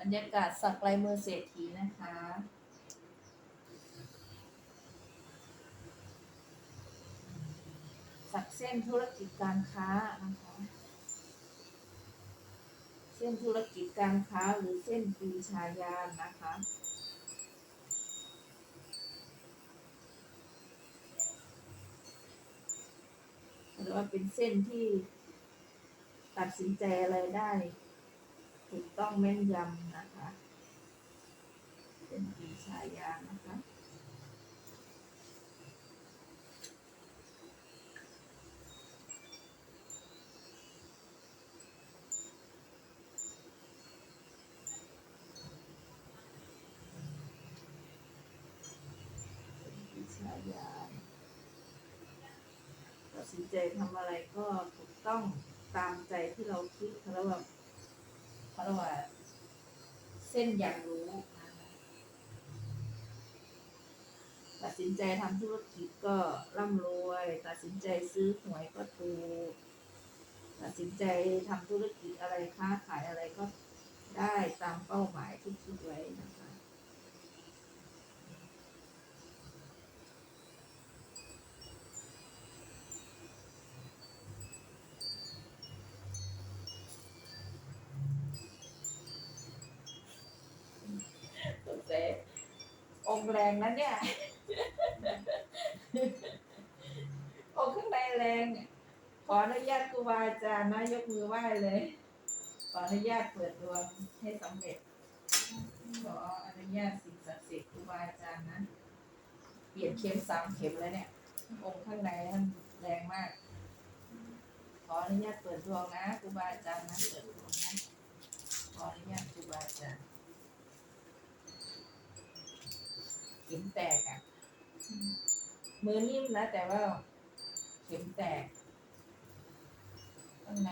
บรรยากาศสักลายมือเศรษฐีนะคะ สักเส้นธุรกิจการค้านะคะ เส้นธุรกิจการค้าหรือเส้นปีชายานนะคะหรือว่าเป็นเส้นที่ตัดสินใจอะไรได้ ถูกต้องแม่นยำนะคะ เป็นปีชายานะคะวิชาญาณตัดสินใจทำอะไรก็ถูกต้องตามใจที่เราคิดเขาเรียกว่า เขาเรียกว่า เส้นอย่างรู้นะคะตัดสินใจทำธุรกิจก็ร่ำรวย ตัดสินใจซื้อหวยก็ถูกตัดสินใจทำธุรกิจอะไรค้าขายอะไรก็ได้ตามเป้าหมายที่คิดไว้ งแรงนะเนี่ยองค์ข้างในแรงขออนุญาตครูบาอาจารย์นะยกมือไหว้เลย ขออนุญาตเปิดดวงให้สำเร็จ ขออนุญาตสิ่งศักดิ์สิทธิ์ครูบาอาจารย์นะ เปลี่ยนเข็มสามเข็มแล้วเนี่ย องค์ข้างในนั้นแรงมาก ขออนุญาตเปิดดวงนะครูบาอาจารย์นะ เปิดดวงนะ ขออนุญาตครูบาอาจารย์ เข็มแตกอะ มือนิ่มนะแต่ว่า เข็มแตกข้างใน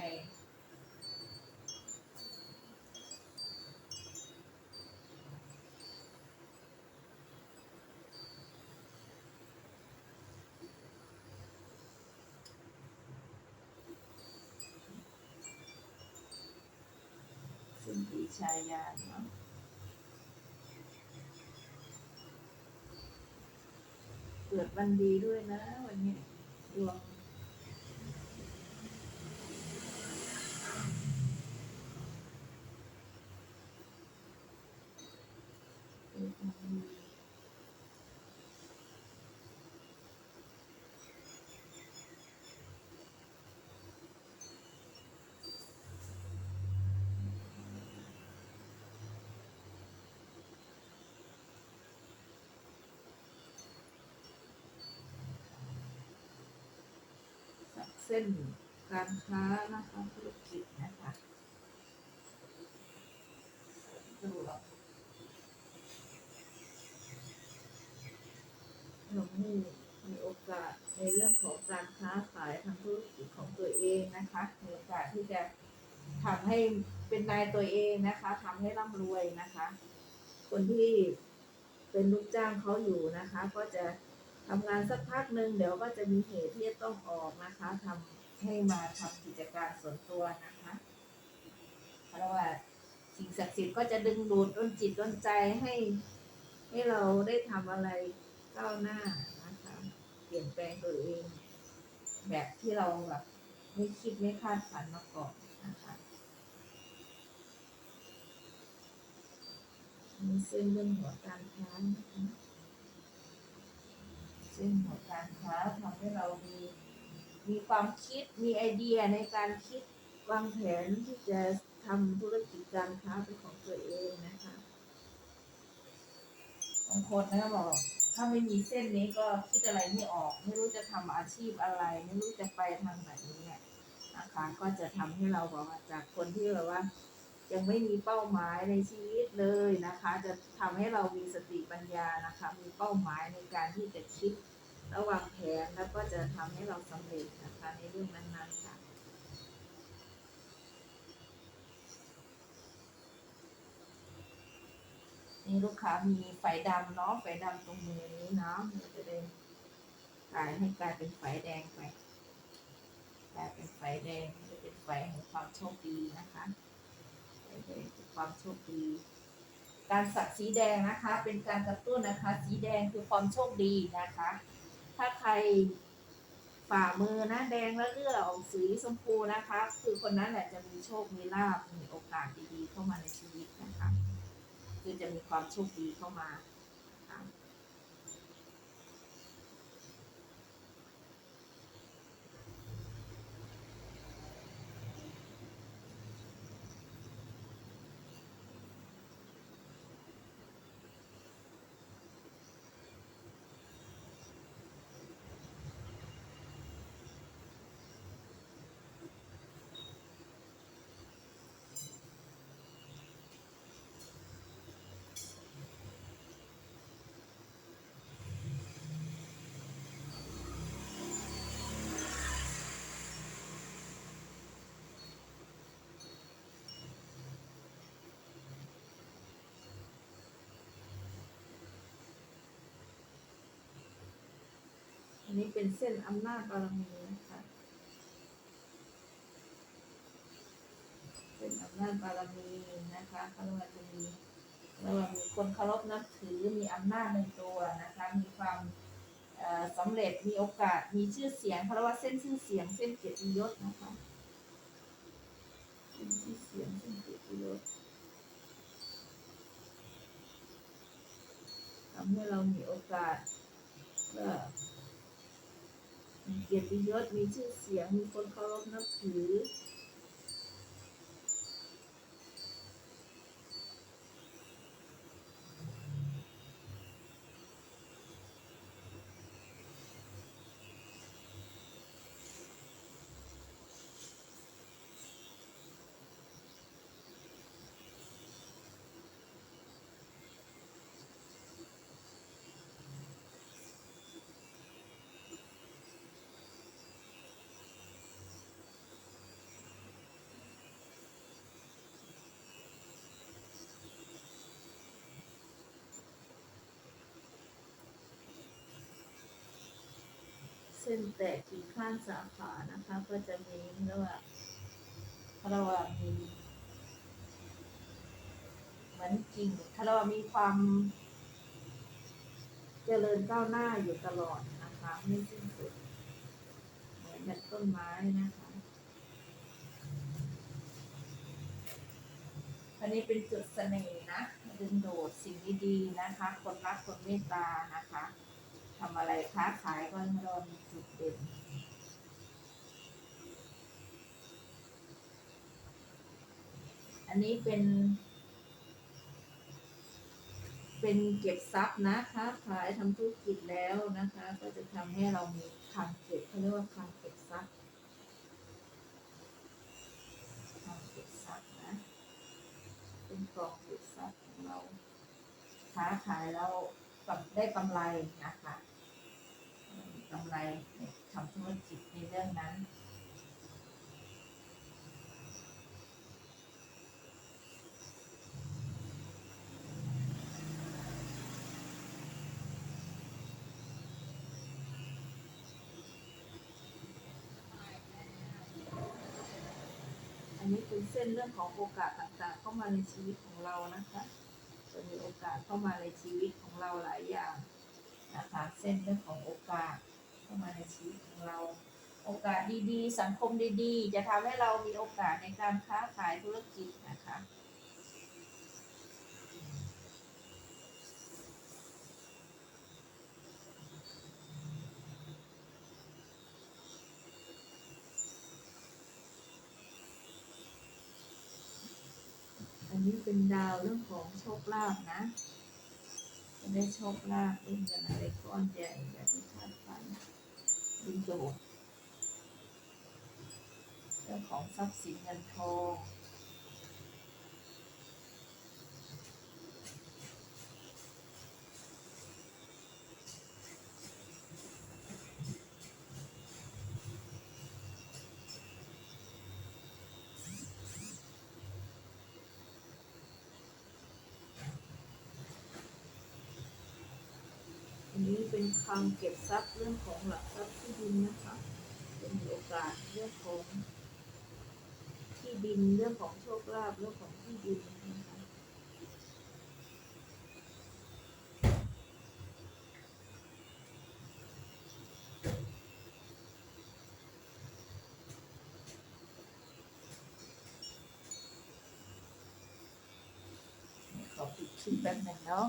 สิ่งปีชายาเนาะ เกิดวันดีด้วยนะ วันนี้ดวง เส้นการค้านะคะธุรกิจนะคะดูหรอกเรามีมีโอกาสในเรื่องของการค้าขายทางธุรกิจของตัวเองนะคะมีโอกาสที่จะทำให้เป็นนายตัวเองนะคะทำให้ร่ำรวยนะคะ คนที่เป็นลูกจ้างเขาอยู่นะคะ ก็จะ ทำงานสักพักหนึ่งเดี๋ยวก็จะมีเหตุที่จะต้องออกนะคะทำให้มาทำกิจการส่วนตัวนะคะ เพราะว่าสิ่งศักดิ์สิทธิ์ก็จะดึงดูดดนจิตดนใจให้ ให้เราได้ทำอะไรก้าวหน้านะคะ เปลี่ยนแปลงตัวเอง แบบที่เราแบบไม่คิดไม่คาดฝันมาก่อนนะคะมีเส้นเรื่องหัวการค้านะคะ เส้นหัวการค้าทำให้เรามีมีความคิดมีไอเดียในการคิดวางแผนที่จะทำธุรกิจการค้าเป็นของตัวเองนะคะบางคนนะบอกถ้าไม่มีเส้นนี้ก็คิดอะไรไม่ออก ไม่รู้จะทำอาชีพอะไร ไม่รู้จะไปทางไหนเนี่ยนะคะก็จะทำให้เราบอกว่าจากคนที่แบบว่า ยังไม่มีเป้าหมายในชีวิต เลยนะคะ จะทำให้เรามีสติปัญญานะคะ มีเป้าหมายในการที่จะคิดระวางแผนแล้วก็จะทำให้เราสำเร็จนะคะ ในเรื่องนั้นๆค่ะนี่ลูกค้ามีไฟดำเนาะไฟดำตรงมือนี้เนาะมันจะได้กลายให้กลายเป็นไฟแดงไปกลายเป็นไฟแดงจะเป็นไฟแห่งความโชคดีนะคะไฟแดงคือความโชคดี การสักสีแดงนะคะ เป็นการกระตุ้นนะคะ สีแดงคือความโชคดีนะคะ ถ้าใครฝ่ามือนะแดงแล้วเลือดออกสีชมพูนะคะ คือคนนั้นแหละจะมีโชค มีลาบมีโอกาสดีๆเข้ามาในชีวิตนะคะ คือจะมีความโชคดีเข้ามาค่ะ อั นี้เป็นเส้นอำนาจบารมีนะคะเป็นอำนาจบารมีนะคะเขาเรียกว่าจะมีเรามีคนเคารพนับถือมีอำนาจในตัวนะคะ มีความเอ่อสำเร็จมีโอกาสมีชื่อเสียงเขาเรียกว่าเส้นชื่อเสียงเส้นเกียรติยศนะคะเส้นชื่อเสียงเส้นเกียรติยศทำให้เรามีโอกาส เกียรติยศมีชื่อเสียง มีคนเคารพนับถือ ส้นแตกกี่ข้างสาขานะคะ ก็จะมีรียกว่าเรียกว่ามีเหมือนกิ่งเขาเรียกว่ามีความ เจริญก้าวหน้าอยู่ตลอดนะคะ ไม่สิ้นสุดเหมือนแบบต้นไม้นะคะอันนี้เป็นจุดเสน่ห์นะดึงดูดสิ่งดีๆนะคะ คนรักคนเมตตานะคะ ทำอะไรค้าขายก็ให้เรามีจุดเด่นอันนี้เป็น เป็นเก็บทรัพย์นะค้าขายทำธุรกิจแล้วนะคะ ก็จะทำให้เรามีคลังเก็บเขาเรียกว่าคลังเก็บทรัพย์คลังเก็บทรัพย์นะ เป็นกองเก็บทรัพย์ของเราค้าขายแล้วได้กำไรนะคะ กำไรทำธุรกิจในเรื่องนั้น อันนี้เป็นเส้นเรื่องของโอกาสต่างๆ เข้ามาในชีวิตของเรานะคะจะมีโอกาสเข้ามาในชีวิตของเราหลายอย่างนะคะเส้นเรื่องของโอกาส เข้ามาในชีวิตของเรา โอกาสดีๆ สังคมดีๆ จะทำให้เรามีโอกาสในการค้าขายธุรกิจนะคะอันนี้เป็นดาวเรื่องของโชคลาภนะ จะได้โชคลาภเป็นเงินอะไรก้อนใหญ่แบบที่คาดฝัน โจทย์ เรื่องของทรัพย์สินเงินทอง เป็นคลังเก็บทรัพย์เรื่องของหลักทรัพย์ที่ดินนะคะเป็นโอกาสเรื่องของที่ดินเรื่องของโชคลาภเรื่องของที่ดินนะคะขอปิดคลิปแป๊บหนึ่งเนาะ